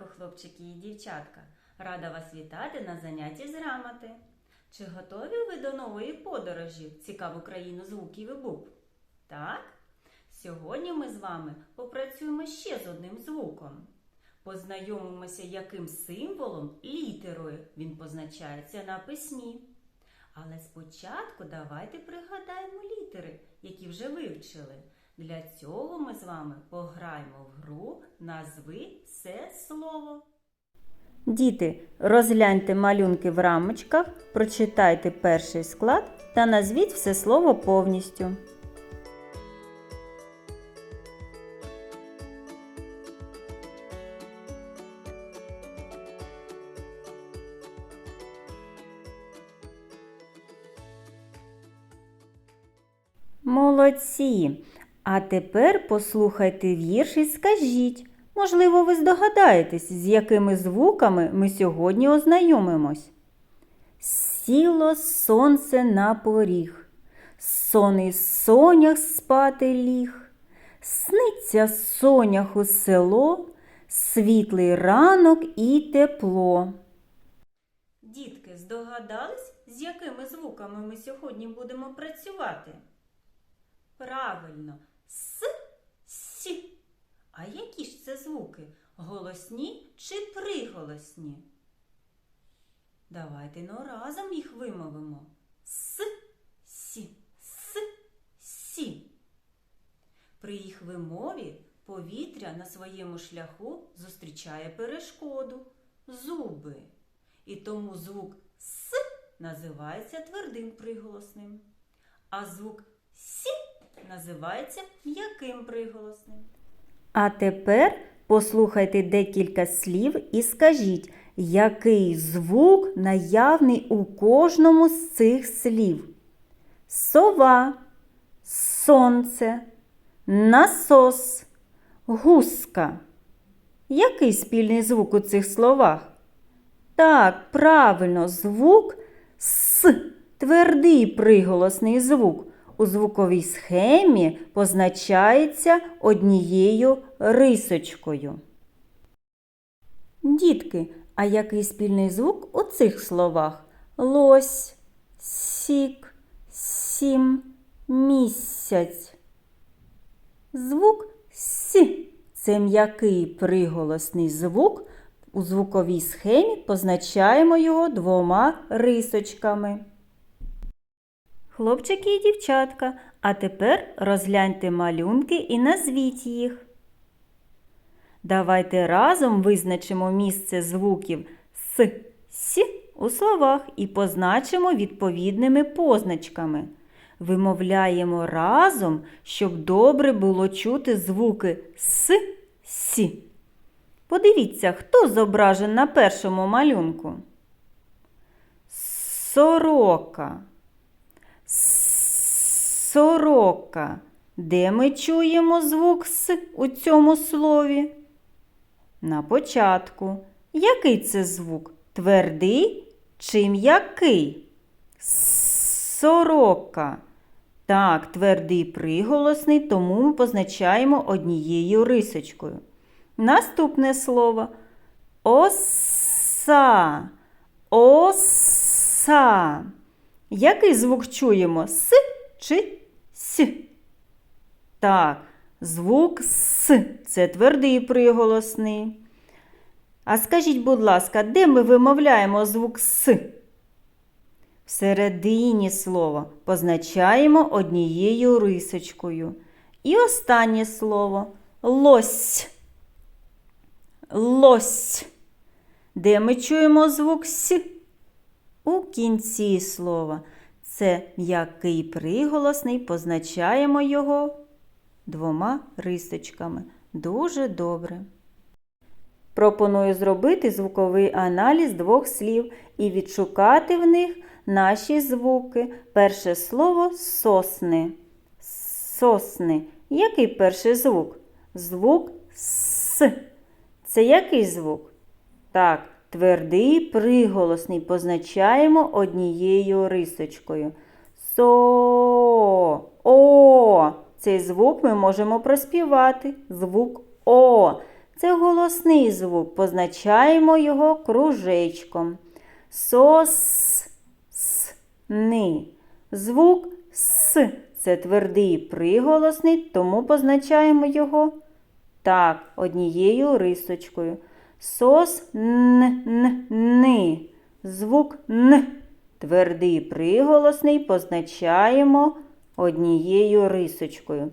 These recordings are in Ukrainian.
ранку, хлопчики і дівчатка! Рада вас вітати на занятті з грамоти. Чи готові ви до нової подорожі в цікаву країну звуків і букв? Так? Сьогодні ми з вами попрацюємо ще з одним звуком. Познайомимося, яким символом, літерою він позначається на письмі. Але спочатку давайте пригадаємо літери, які вже вивчили. Для цього ми з вами пограємо в гру Назви все слово. Діти, розгляньте малюнки в рамочках, прочитайте перший склад та назвіть все слово повністю. Молодці! А тепер послухайте вірш і скажіть. Можливо, ви здогадаєтесь, з якими звуками ми сьогодні ознайомимось. Сіло сонце на поріг, сон із сонях спати ліг, сниться соняху село, світлий ранок і тепло. Дітки, здогадались, з якими звуками ми сьогодні будемо працювати? Правильно, с, сі. А які ж це звуки? Голосні чи приголосні? Давайте ну разом їх вимовимо. С, сі, с, сі. При їх вимові повітря на своєму шляху зустрічає перешкоду зуби. І тому звук С називається твердим приголосним, а звук Сі називається м'яким приголосним. А тепер послухайте декілька слів і скажіть, який звук наявний у кожному з цих слів. Сова, сонце, насос, гуска. Який спільний звук у цих словах? Так, правильно, звук С, твердий приголосний звук у звуковій схемі позначається однією рисочкою. Дітки, а який спільний звук у цих словах? Лось, сік, сім, місяць. Звук С це м'який приголосний звук. У звуковій схемі позначаємо його двома рисочками. Хлопчики і дівчатка, а тепер розгляньте малюнки і назвіть їх. Давайте разом визначимо місце звуків С, С у словах і позначимо відповідними позначками. Вимовляємо разом, щоб добре було чути звуки С, С. Подивіться, хто зображений на першому малюнку. Сорока. Сорока. Де ми чуємо звук С у цьому слові? На початку. Який це звук? Твердий чи м'який? Сорока. Так, твердий приголосний, тому ми позначаємо однією рисочкою. Наступне слово оса. Оса. Який звук чуємо? С чи С? Так, звук С це твердий приголосний. А скажіть, будь ласка, де ми вимовляємо звук С? Всередині слова позначаємо однією рисочкою. І останнє слово лось. Лось. Де ми чуємо звук С? У кінці слова. Це м'який приголосний, позначаємо його двома рисочками. Дуже добре. Пропоную зробити звуковий аналіз двох слів і відшукати в них наші звуки. Перше слово сосни. Сосни. Який перший звук? Звук С. Це який звук? Так, твердий приголосний позначаємо однією рисочкою. Со. О. Цей звук ми можемо проспівати. Звук О. це голосний звук. Позначаємо його кружечком. Сос, с. Звук с це твердий приголосний, тому позначаємо його так, однією рисочкою. Сос н, н, ни. Звук н. Твердий приголосний позначаємо однією рисочкою.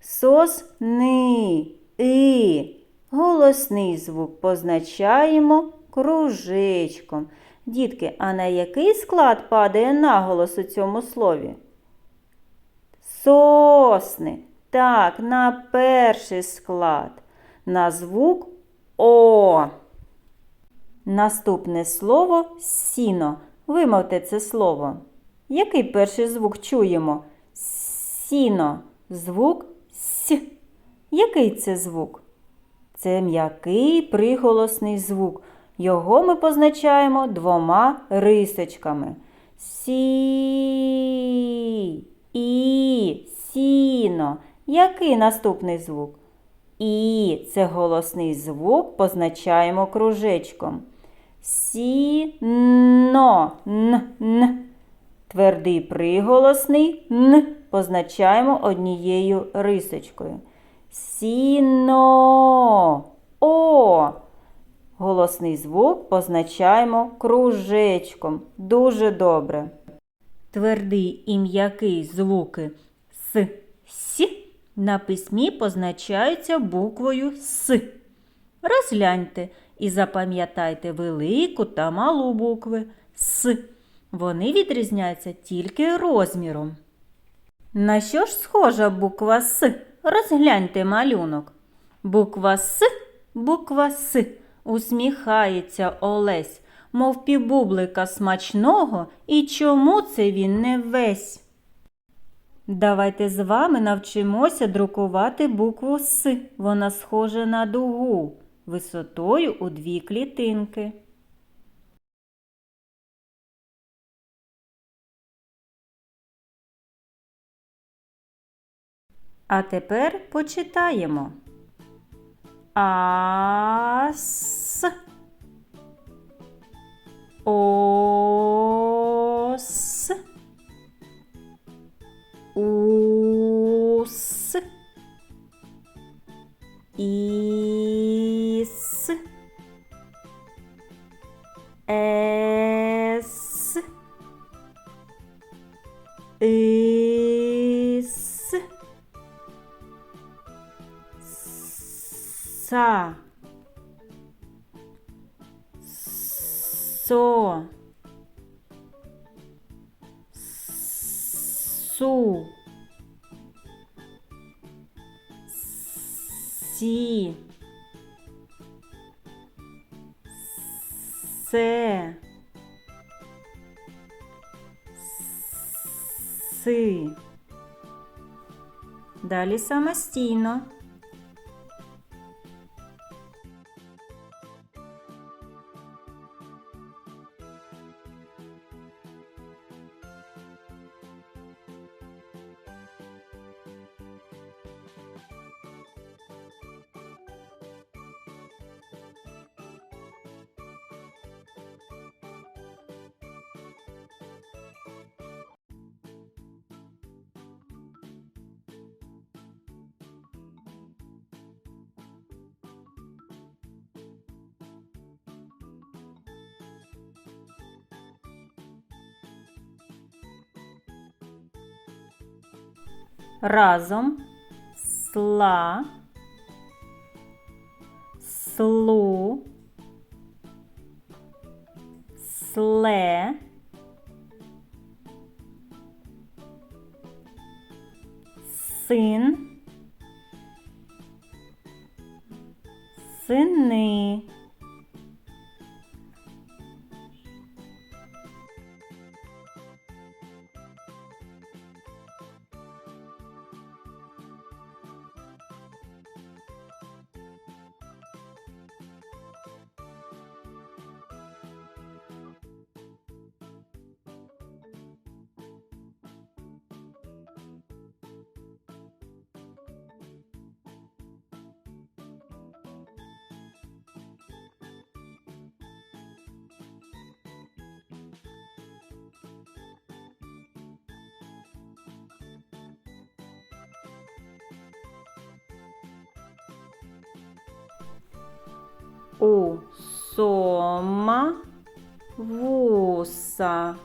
Сос ни. И. Голосний звук позначаємо кружечком. Дітки, а на який склад падає наголос у цьому слові? Сосни. Так, на перший склад. На звук О. Наступне слово сіно. Вимовте це слово. Який перший звук чуємо? Сіно. Звук С. Який це звук? Це м'який приголосний звук. Його ми позначаємо двома рисочками. Сі. І. Сіно. Який наступний звук? І це голосний звук позначаємо кружечком. Сіно. Н. Н. Твердий приголосний Н позначаємо однією рисочкою. Сіно. О. Голосний звук позначаємо кружечком. Дуже добре. Твердий і м'який звуки С, С на письмі позначаються буквою С. Розгляньте і запам'ятайте велику та малу букви С. Вони відрізняються тільки розміром. На що ж схожа буква С? Розгляньте малюнок. Буква С, буква С. Усміхається Олесь, мов півбублика смачного, і чому це він не весь? Давайте з вами навчимося друкувати букву С. Вона схожа на дугу, висотою у дві клітинки. А тепер почитаємо. Ас. is sa so su si se Си. Далі самостійно. Разом сла, слу, сле, син, сини. У сома вуса.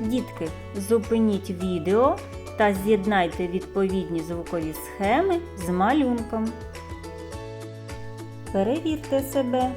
Дітки, зупиніть відео та з'єднайте відповідні звукові схеми з малюнком. Перевірте себе